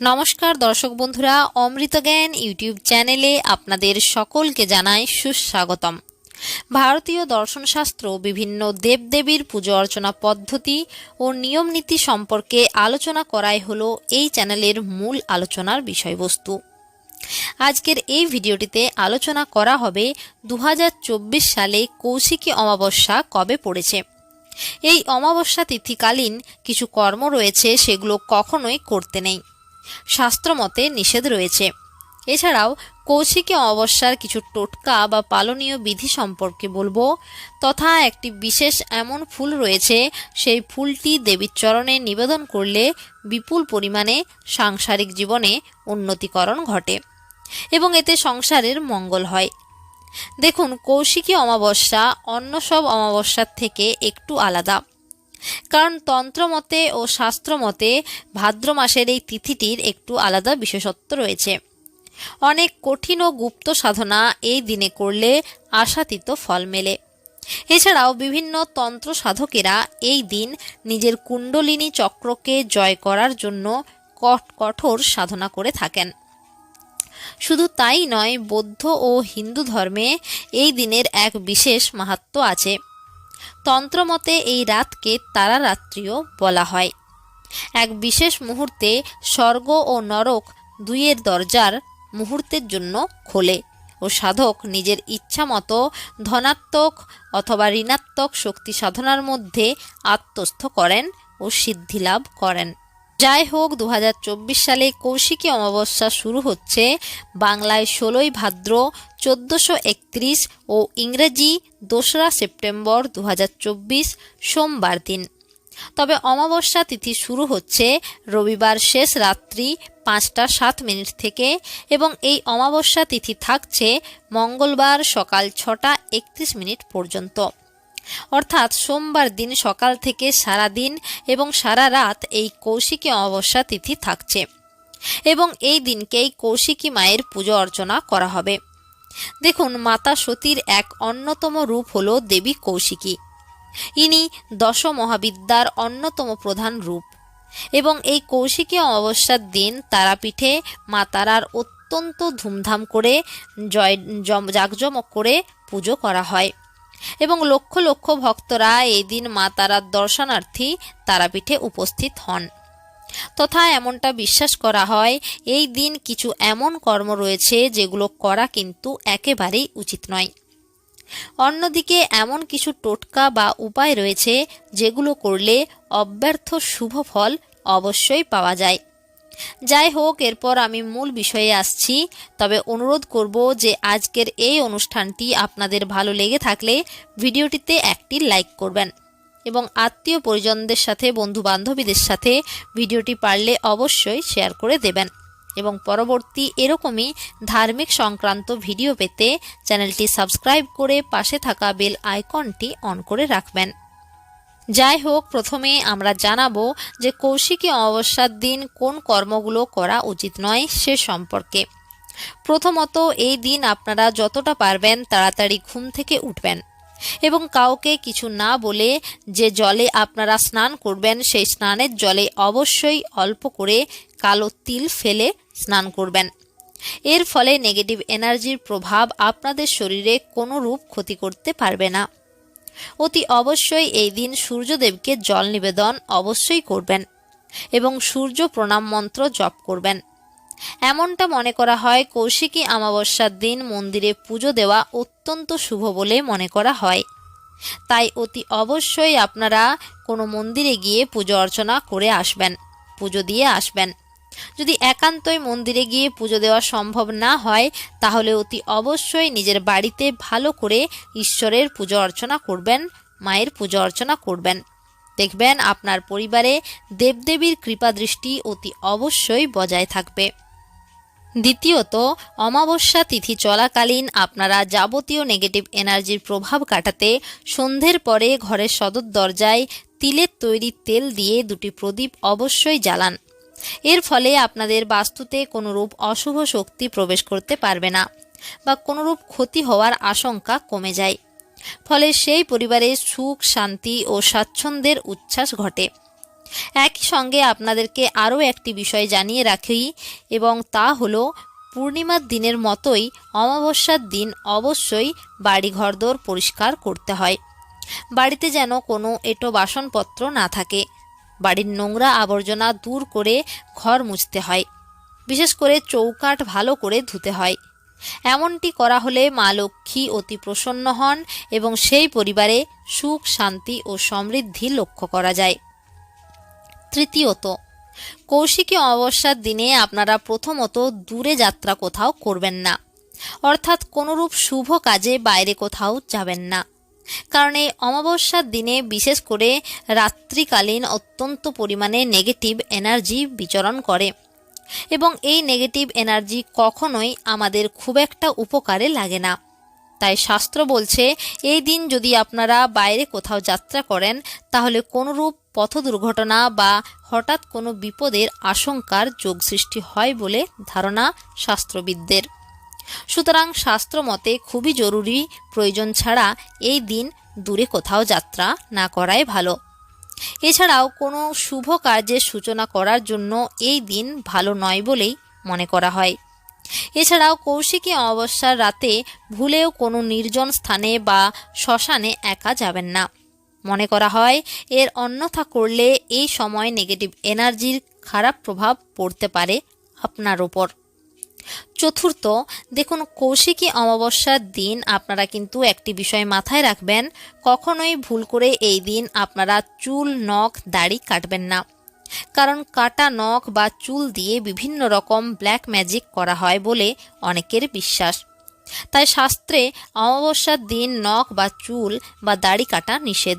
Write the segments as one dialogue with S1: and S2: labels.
S1: নমস্কার, দর্শক বন্ধুরা, অমৃত জ্ঞান ইউটিউব চ্যানেলে আপনাদের সকলকে জানাই সুস্বাগতম। ভারতীয় দর্শনশাস্ত্র, বিভিন্ন দেবদেবীর পুজো অর্চনা পদ্ধতি ও নিয়ম নীতি সম্পর্কে আলোচনা করাই হলো এই চ্যানেলের মূল আলোচনার বিষয়বস্তু। আজকের এই ভিডিওটিতে আলোচনা করা হবে দু হাজার চব্বিশ সালে কৌশিকী অমাবস্যা কবে পড়েছে। এই অমাবস্যা তিথিকালীন কিছু কর্ম রয়েছে, সেগুলো কখনোই করতে নেই। শাস্ত্রমতে নিষেধ রয়েছে। এছাড়াও, কৌশিকী অমাবস্যার কিছু টোটকা বা পালনীয় বিধি সম্পর্কে বলব। তথা একটি বিশেষ এমন ফুল রয়েছে, সেই ফুলটি দেবীর চরণে নিবেদন করলে বিপুল পরিমাণে সাংসারিক জীবনে উন্নতিকরণ ঘটে এবং এতে সংসারের মঙ্গল হয়। দেখুন, কৌশিকী অমাবস্যা অন্য সব অমাবস্যার থেকে একটু আলাদা। কারণ তন্ত্রমতে ও শাস্ত্রমতে ভাদ্র মাসের এই তিথিটির একটু আলাদা বিশেষত্ব রয়েছে। অনেক কঠিন ও গুপ্ত সাধনা এই দিনে করলে আশাতীত ফল মেলে। এছাড়াও বিভিন্ন তন্ত্র সাধকেরা এই দিন নিজের কুণ্ডলিনী চক্রকে জয় করার জন্য কঠ- কঠোর সাধনা করে থাকেন। শুধু তাই নয়, বৌদ্ধ ও হিন্দু ধর্মে এই দিনের এক বিশেষ মাহাত্ম আছে। তন্ত্রমতে এই রাতকে তারা রাত্রিও বলা হয়। এক বিশেষ মুহূর্তে স্বর্গ ও নরক দুইয়ের দরজার মুহূর্তের জন্য খোলে ও সাধক নিজের ইচ্ছা মতো ধনাত্মক অথবা ঋণাত্মক শক্তি সাধনার মধ্যে আত্মস্থ করেন ও সিদ্ধি লাভ করেন। যাই হোক দু হাজার চব্বিশ সালে কৌশিকী অমাবস্যা শুরু হচ্ছে। বাংলায় ষোলোই ভাদ্র চোদ্দোশো একত্রিশ ও ইংরেজি দোসরা সেপ্টেম্বর দু হাজার চব্বিশ সোমবার দিন। তবে অমাবস্যা তিথি শুরু হচ্ছে রবিবার শেষ রাত্রি পাঁচটা সাত মিনিট থেকে এবং এই অমাবস্যা তিথি থাকছে মঙ্গলবার সকাল ছটা একত্রিশ মিনিট পর্যন্ত। অর্থাৎ সোমবার দিন সকাল থেকে সারা দিন এবং সারা রাত এই কৌশিকী অমাবস্যা তিথি থাকছে। এবং এই দিনকেই কৌশিকী মায়ের পুজো অর্চনা করা হবে। দেখুন, মাতা সতীর এক অন্যতম রূপ হল দেবী কৌশিকী। ইনি দশ মহাবিদ্যার অন্যতম প্রধান রূপ। এবং এই কৌশিকী অমাবস্যার দিন তারাপীঠে মা তারার অত্যন্ত ধুমধাম করে জয় জম- জাঁকজমক করে পুজো করা হয়। এবং লক্ষ লক্ষ ভক্তরা এই দিন মা তারার দর্শনার্থী তারাপীঠে উপস্থিত হন। তথা এমনটা বিশ্বাস করা হয়, এই দিন কিছু এমন কর্ম রয়েছে যেগুলো করা কিন্তু একেবারেই উচিত নয়। অন্যদিকে এমন কিছু টোটকা বা উপায় রয়েছে যেগুলো করলে অব্যর্থ শুভ ফল অবশ্যই পাওয়া যায়। যাই হোক এরপর আমি মূল বিষয়ে আসছি। তবে অনুরোধ করব যে আজকের এই অনুষ্ঠানটি আপনাদের ভালো লেগে থাকলে ভিডিওটিতে একটি লাইক করবেন এবং আত্মীয় পরিজনদের সাথে বন্ধু বান্ধবীদের সাথে ভিডিওটি পারলে অবশ্যই শেয়ার করে দেবেন এবং পরবর্তী এরকমই ধার্মিক সংক্রান্ত ভিডিও পেতে চ্যানেলটি সাবস্ক্রাইব করে পাশে থাকা বেল আইকনটি অন করে রাখবেন। যাই হোক প্রথমে আমরা জানাব যে কৌশিকী অমাবস্যার দিন কোন কর্মগুলো করা উচিত নয় সে সম্পর্কে। প্রথমত, এই দিন আপনারা যতটা পারবেন তাড়াতাড়ি ঘুম থেকে উঠবেন এবং কাউকে কিছু না বলে যে জলে আপনারা স্নান করবেন, সেই স্নানের জলে অবশ্যই অল্প করে কালো তিল ফেলে স্নান করবেন। এর ফলে নেগেটিভ এনার্জির প্রভাব আপনাদের শরীরে কোনো রূপ ক্ষতি করতে পারবে না। অতি অবশ্যই এই দিন সূর্যদেবকে জল নিবেদন অবশ্যই করবেন এবং সূর্য প্রণাম মন্ত্র জপ করবেন। এমনটা মনে করা হয় কৌশিকী অমাবস্যার দিন মন্দিরে পুজো দেওয়া অত্যন্ত শুভ বলে মনে করা হয়। তাই অতি অবশ্যই আপনারা কোনো মন্দিরে গিয়ে পুজো অর্চনা করে আসবেন, পুজো দিয়ে আসবেন। যদি একান্তই মন্দিরে গিয়ে পুজো দেওয়া সম্ভব না হয়, তাহলে অতি অবশ্যই নিজের বাড়িতে ভালো করে ঈশ্বরের পুজো অর্চনা করবেন, মায়ের পুজো অর্চনা করবেন। দেখবেন আপনার পরিবারে দেবদেবীর কৃপা দৃষ্টি অতি অবশ্যই বজায় থাকবে। দ্বিতীয়ত, অমাবস্যা তিথি চলাকালীন আপনারা যাবতীয় নেগেটিভ এনার্জির প্রভাব কাটাতে সন্ধ্যের পরে ঘরের সদর দরজায় তিলের তৈরি তেল দিয়ে দুটি প্রদীপ অবশ্যই জ্বালান। এর ফলে আপনাদের বাস্তুতে কোনোরূপ অশুভ শক্তি প্রবেশ করতে পারবে না বা কোনোরূপ ক্ষতি হওয়ার আশঙ্কা কমে যায়। ফলে সেই পরিবারে সুখ, শান্তি ও স্বাচ্ছন্দ্যের উচ্ছ্বাস ঘটে। একই সঙ্গে আপনাদেরকে আরও একটি বিষয় জানিয়ে রাখি এবং তা হলো, পূর্ণিমার দিনের মতোই অমাবস্যার দিন অবশ্যই বাড়ি ঘরদোর পরিষ্কার করতে হয়। বাড়িতে যেন কোনো এটো বাসনপত্র না থাকে। বাড়ির নোংরা আবর্জনা দূর করে ঘর মুছতে হয়। বিশেষ করে চৌকাঠ ভালো করে ধুতে হয়। এমনটি করা হলে মা লক্ষ্মী অতি প্রসন্ন হন এবং সেই পরিবারে সুখ, শান্তি ও সমৃদ্ধি লক্ষ্য করা যায়। তৃতীয়ত, কৌশিকী অমাবস্যার দিনে আপনারা প্রথমত দূরে যাত্রা কোথাও করবেন না। অর্থাৎ কোনোরূপ শুভ কাজে বাইরে কোথাও যাবেন না। কারণ এই অমাবস্যার দিনে বিশেষ করে রাত্রিকালীন অত্যন্ত পরিমাণে নেগেটিভ এনার্জি বিচরণ করে। এবং এই নেগেটিভ এনার্জি কখনোই আমাদের খুব একটা উপকারে লাগে না। তাই শাস্ত্র বলছে, এই দিন যদি আপনারা বাইরে কোথাও যাত্রা করেন, তাহলে কোনোরূপ পথ দুর্ঘটনা বা হঠাৎ কোনো বিপদের আশঙ্কার যোগ সৃষ্টি হয় বলে ধারণা শাস্ত্রবিদদের। সুতরাং শাস্ত্র মতে খুবই জরুরি, প্রয়োজন ছাড়া এই দিন দূরে কোথাও যাত্রা না করাই ভালো। এছাড়াও কোনো শুভ কার্যের সূচনা করার জন্য এই দিন ভালো নয় বলেই মনে করা হয়। এছাড়াও কৌশিকী অমাবস্যার রাতে ভুলেও কোনো নির্জন স্থানে বা শ্মশানে একা যাবেন না। মনে করা হয়, এর অন্যথা করলে এই সময় নেগেটিভ এনার্জির খারাপ প্রভাব পড়তে পারে আপনার ওপর চতুর্থ, দেখুন কৌশিকী অমাবস্যার দিন আপনারা কিন্তু একটি বিষয় মাথায় রাখবেন, কখনোই ভুল করে এই দিন আপনারা চুল, নখ, দাড়ি কাটবেন না। কারণ কাটা নখ বা চুল দিয়ে বিভিন্ন রকম ব্ল্যাক ম্যাজিক করা হয় বলে অনেকের বিশ্বাস। তাই শাস্ত্রে অমাবস্যার দিন নখ বা চুল বা দাড়ি কাটা নিষেধ।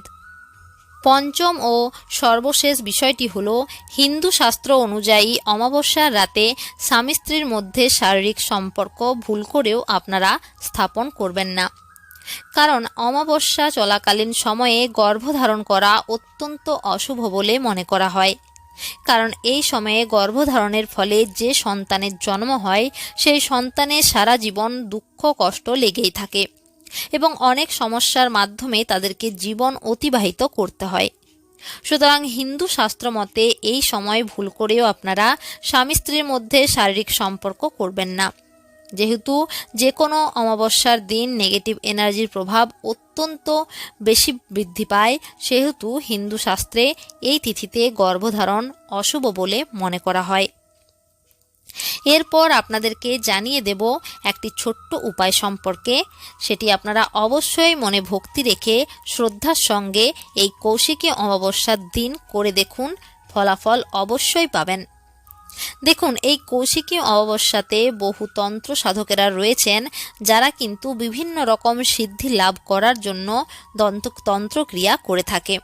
S1: পঞ্চম ও সর্বশেষ বিষয়টি হলো, হিন্দু শাস্ত্র অনুযায়ী অমাবস্যার রাতে স্বামী স্ত্রীর মধ্যে শারীরিক সম্পর্ক ভুল করেও আপনারা স্থাপন করবেন না। কারণ অমাবস্যা চলাকালীন সময়ে গর্ভধারণ করা অত্যন্ত অশুভ বলে মনে করা হয়। কারণ এই সময়ে গর্ভধারণের ফলে যে সন্তানের জন্ম হয়, সেই সন্তানের সারা জীবন দুঃখ কষ্ট লেগেই থাকে। এবং অনেক সমস্যার মাধ্যমে তাদেরকে জীবন অতিবাহিত করতে হয়। সুতরাং হিন্দু শাস্ত্র মতে এই সময় ভুল করেও আপনারা স্বামী স্ত্রীর মধ্যে শারীরিক সম্পর্ক করবেন না। যেহেতু যে কোনো অমাবস্যার দিন নেগেটিভ এনার্জির প্রভাব অত্যন্ত বেশি বৃদ্ধি পায়, সেহেতু হিন্দু শাস্ত্রে এই তিথিতে গর্ভধারণ অশুভ বলে মনে করা হয়। এরপর আপনাদেরকে জানিয়ে দেব একটি ছোট্ট উপায় সম্পর্কে। সেটি আপনারা অবশ্যই মনে ভক্তি রেখে শ্রদ্ধার সঙ্গে এই কৌশিকী অমাবস্যার দিন করে দেখুন, ফলাফল অবশ্যই পাবেন। দেখুন, এই কৌশিকী অমাবস্যাতে বহু তন্ত্র সাধকেরা রয়েছেন, যারা কিন্তু বিভিন্ন রকম সিদ্ধি লাভ করার জন্য দন্ত তন্ত্রক্রিয়া করে থাকে।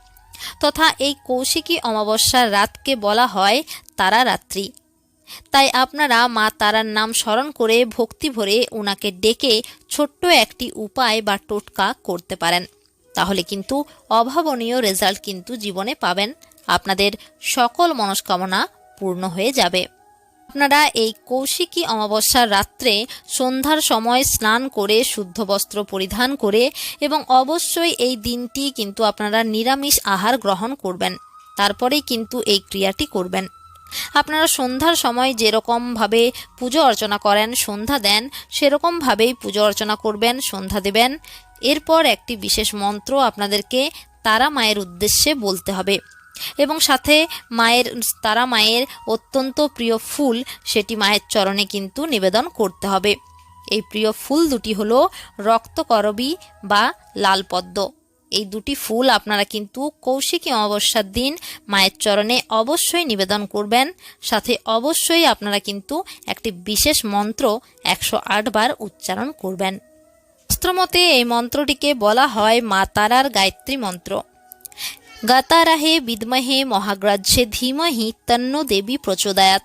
S1: তথা এই কৌশিকী অমাবস্যার রাতকে বলা হয় তারা রাত্রি তাই আপনারা মা তারার নাম স্মরণ করে ভক্তি ভরে ওনাকে ডেকে ছোট্ট একটি উপায় বা টোটকা করতে পারেন। তাহলে কিন্তু অভাবনীয় রেজাল্ট কিন্তু জীবনে পাবেন। আপনাদের সকল মনস্কামনা পূর্ণ হয়ে যাবে। আপনারা এই কৌশিকী অমাবস্যার রাত্রে সন্ধ্যার সময় স্নান করে শুদ্ধ বস্ত্র পরিধান করে এবং অবশ্যই এই দিনটি কিন্তু আপনারা নিরামিষ আহার গ্রহণ করবেন। তারপরেই কিন্তু এই ক্রিয়াটি করবেন। আপনারা সন্ধ্যার সময় যেরকমভাবে পুজো অর্চনা করেন, সন্ধ্যা দেন সেরকমভাবেই পুজো অর্চনা করবেন, সন্ধ্যা দেবেন। এরপর একটি বিশেষ মন্ত্র আপনাদেরকে তারা মায়ের উদ্দেশ্যে বলতে হবে। এবং সাথে মায়ের, তারা মায়ের অত্যন্ত প্রিয় ফুল সেটি মায়ের চরণে কিন্তু নিবেদন করতে হবে। এই প্রিয় ফুল দুটি হলো রক্তকরবী বা লাল পদ্ম এই দুটি ফুল আপনারা কিন্তু কৌশিকী অমাবস্যার দিন মায়ের চরণে অবশ্যই নিবেদন করবেন। সাথে অবশ্যই আপনারা কিন্তু একটি বিশেষ মন্ত্র একশো আট বার উচ্চারণ করবেন। শাস্ত্রমতে এই মন্ত্রটিকে বলা হয় মা তারার গায়ত্রী মন্ত্র। গাতারাহে বিদ্মহে মহাগ্রাহ্যে ধীমহি তন্ন দেবী প্রচোদয়াত।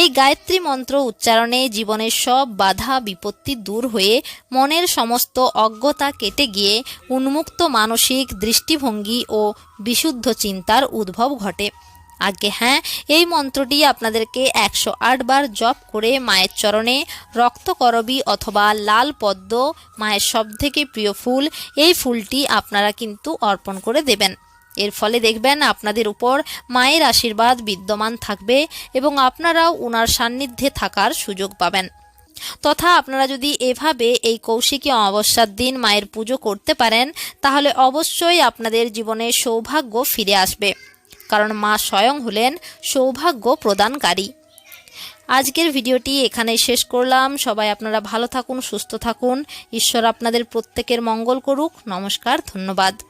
S1: এই গায়ত্রী মন্ত্র উচ্চারণে জীবনের সব বাধা বিপত্তি দূর হয়ে মনের সমস্ত অজ্ঞতা কেটে গিয়ে উন্মুক্ত মানসিক দৃষ্টিভঙ্গি ও বিশুদ্ধ চিন্তার উদ্ভব ঘটে। আগে হ্যাঁ এই মন্ত্রটি আপনাদেরকে একশো আট বার জপ করে মায়ের চরণে রক্তকরবী অথবা লাল পদ্ম, মায়ের সবথেকে প্রিয় ফুল, এই ফুলটি আপনারা কিন্তু অর্পণ করে দেবেন। এর ফলে দেখবেন আপনাদের উপর মায়ের আশীর্বাদ বিদ্যমান থাকবে এবং আপনারাও ওনার সান্নিধ্যে থাকার সুযোগ পাবেন। তথা আপনারা যদি এভাবে এই কৌশিকী অমাবস্যার দিন মায়ের পুজো করতে পারেন, তাহলে অবশ্যই আপনাদের জীবনে সৌভাগ্য ফিরে আসবে। কারণ মা স্বয়ং হলেন সৌভাগ্য প্রদানকারী। আজকের ভিডিওটি এখানেই শেষ করলাম। সবাই আপনারা ভালো থাকুন, সুস্থ থাকুন। ঈশ্বর আপনাদের প্রত্যেকের মঙ্গল করুক। নমস্কার, ধন্যবাদ।